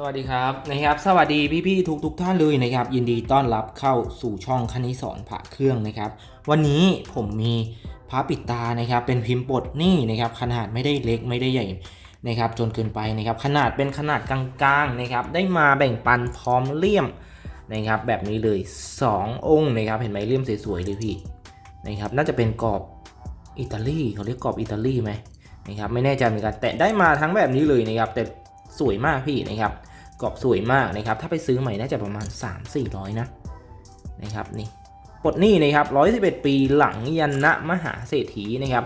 สวัสดีครับนะครับ สวัสดีพี่ๆทุกทุกๆท่านเลยนะครับ ยินดีต้อนรับเข้าสู่ช่องคณิสอนพระเครื่องนะครับ วันนี้ผมมีพระปิดตานะครับ เป็นพิมพ์ปดนี่นะครับ ขนาดไม่ได้เล็กไม่ได้ใหญ่นะครับ จนเกินไปนะครับ ขนาดเป็นขนาดกลางๆนะครับ ได้มาแบ่งปันพร้อมเลี่ยมนะครับ แบบนี้เลย 2 องค์นะครับ เห็นไหมเลี่ยมสวยๆเลยพี่นะครับ น่าจะเป็นกรอบอิตาลีเขาเรียกกรอบอิตาลีไหมนะครับ ไม่แน่ใจเหมือนกันแต่ได้มาทั้งแบบนี้เลยนะครับแต่สวยมากพี่นะครับ กรอบสวยมากนะครับ ถ้าไปซื้อใหม่น่าจะประมาณ 3-400 นะนะครับนี่ปลดหนี้นะครับ111 ปีหลังยันนะมหาเศรษฐีนะครับ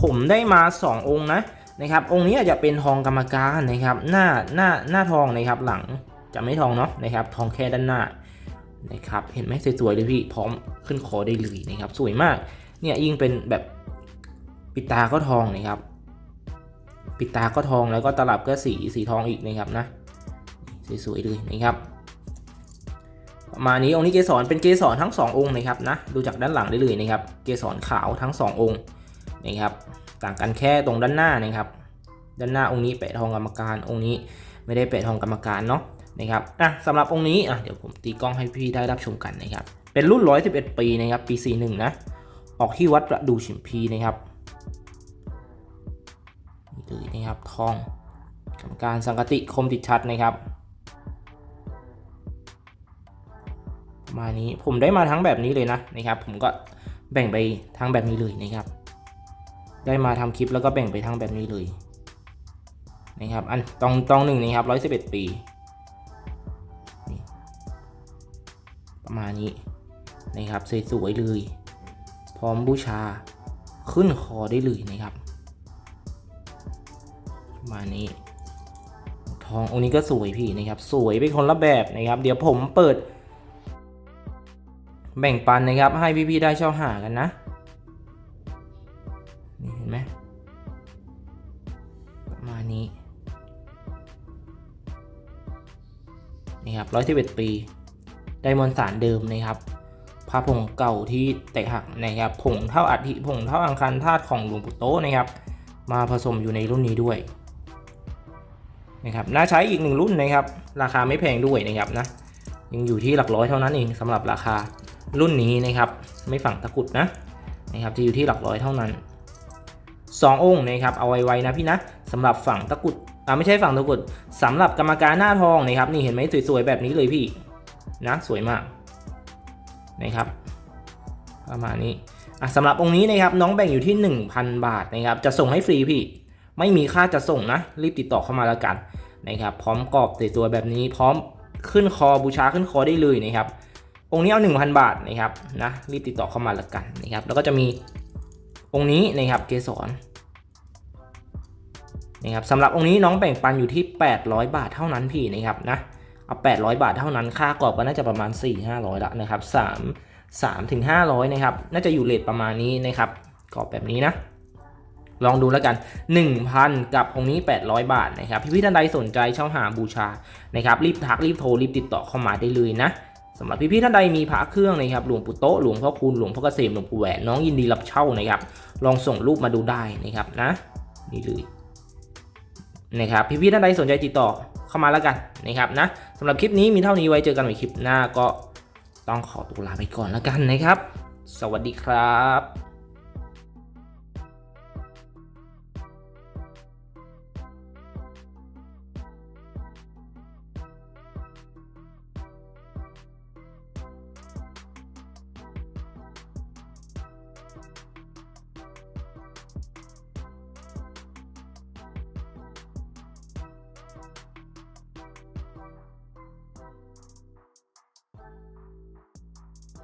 ผมได้มา 2 องค์นะนะครับ องค์นี้อาจจะเป็นทองกรรมการนะครับ หน้าหน้าหน้าทองนะครับหลังจะไม่ทองเนาะนะครับ ทองแค่ด้านหน้านะครับเห็นไหมสวยๆเลยพี่พร้อมขึ้นคอได้เลยนะครับ สวยมากเนี่ยยิ่งเป็นแบบปิดตาก็ทองนะครับ ปิดตาก็ทองแล้วก็ตลับก็สีสีทองอีกนะครับนะ สวยๆเลยนะครับ ประมาณนี้องค์นี้เกสรเป็นเกสรทั้ง 2 องค์นะครับนะดูจากด้านหลังได้เลยนะครับ เกสรขาวทั้ง 2 องค์นะครับ ต่างกันแค่ตรงด้านหน้านะครับ ด้านหน้าองค์นี้แปะทองกรรมการองค์นี้ไม่ได้แปะทองกรรมการเนาะนะครับอะสำหรับองค์นี้อะเดี๋ยวผมตีกล้องให้พี่ได้รับชมกันนะครับ เป็นรุ่น 111 ปีนะครับปี 41 นะ ออกที่วัดประดูชิมพีนะครับนี่เลยนะครับทองกรรมการสังกติคมติดชัดนะครับ มานี้ผมได้มาทั้งแบบนี้เลยนะนะครับ ผมก็แบ่งไปทั้งแบบนี้เลยนะครับ ได้มาทำคลิปแล้วก็แบ่งไปทั้งแบบนี้เลยนะครับ อันตองตองหนึ่งนะครับร้อยสิบเอ็ดปี ประมาณนี้นะครับสวยๆเลย พร้อมบูชาขึ้นคอได้เลยนะครับประมาณนี้ทององค์นี้ก็สวยพี่นะครับ สวยเป็นคนละแบบนะครับ เดี๋ยวผมเปิด แบ่งปันนะครับ ให้พี่ๆได้เช่าหากันนะ นี่เห็นไหมประมาณนี้ นี่ครับร้อยสิบเอ็ดปี ได้มวลสารเดิมนะครับพระผงเก่าที่แตกหักนะครับผงเท่าอัฐิผงเท่าอังคารธาตุของหลวงปู่โตนะครับ มาผสมอยู่ในรุ่นนี้ด้วยนะครับน่าใช้อีกหนึ่งรุ่นนะครับ ราคาไม่แพงด้วยนะครับนะยังอยู่ที่หลักร้อยเท่านั้นเองสำหรับราคา รุ่นนี้นะครับไม่ฝังตะกุดนะนะครับจะอยู่ที่หลักร้อยเท่านั้น 2 องค์นะครับเอาไว้ๆนะพี่นะสำหรับฝั่งตะกุดอ่าไม่ใช่ฝั่งตะกุดสำหรับกรรมการหน้าทองนะครับนี่เห็นไหมสวยๆแบบนี้เลยพี่นะสวยมากนะครับประมาณนี้อะสำหรับองค์นี้นะครับน้องแบ่งอยู่ที่ 1,000 บาทนะครับจะส่งให้ฟรีพี่ไม่มีค่าจะส่งนะ รีบติดต่อเข้ามาแล้วกันนะครับพร้อมกรอบสวยๆแบบนี้พร้อมขึ้นคอบูชาขึ้นคอได้เลยนะครับ องค์นี้เอา 1,000 บาทนะครับนะรีบติดต่อเข้ามาละกันนะครับ แล้วก็จะมีองค์นี้นะครับเกสรนะครับสำหรับองค์นี้น้องแบ่งปันอยู่ที่ 800 บาทเท่านั้นพี่นะครับนะเอา 800 บาทเท่านั้นค่ากรอบก็น่าจะประมาณ 4 500ละนะครับ3 3ถึง500นะครับน่าจะอยู่เลทประมาณนี้นะครับกรอบแบบนี้นะ ลองดูแล้วกัน 1,000 กับองค์นี้ 800 บาทนะครับพี่พี่ท่านใดสนใจเช่าหาบูชานะครับรีบทักรีบโทรรีบติดต่อเข้ามาได้เลยนะ สำหรับพี่ๆท่านใดมีพระเครื่องนะครับหลวงปู่โตหลวงพ่อคุณหลวงพ่อเกษมหลวงปู่แหวนน้องยินดีรับเช่านะครับ ลองส่งรูปมาดูได้นะครับนะนี่เลยนะครับพี่ๆท่านใดสนใจติดต่อเข้ามาแล้วกันนะครับนะสำหรับคลิปนี้มีเท่านี้ไว้เจอกันใหม่คลิปหน้าก็ต้องขอตัวลาไปก่อนแล้วกันนะครับ สวัสดีครับ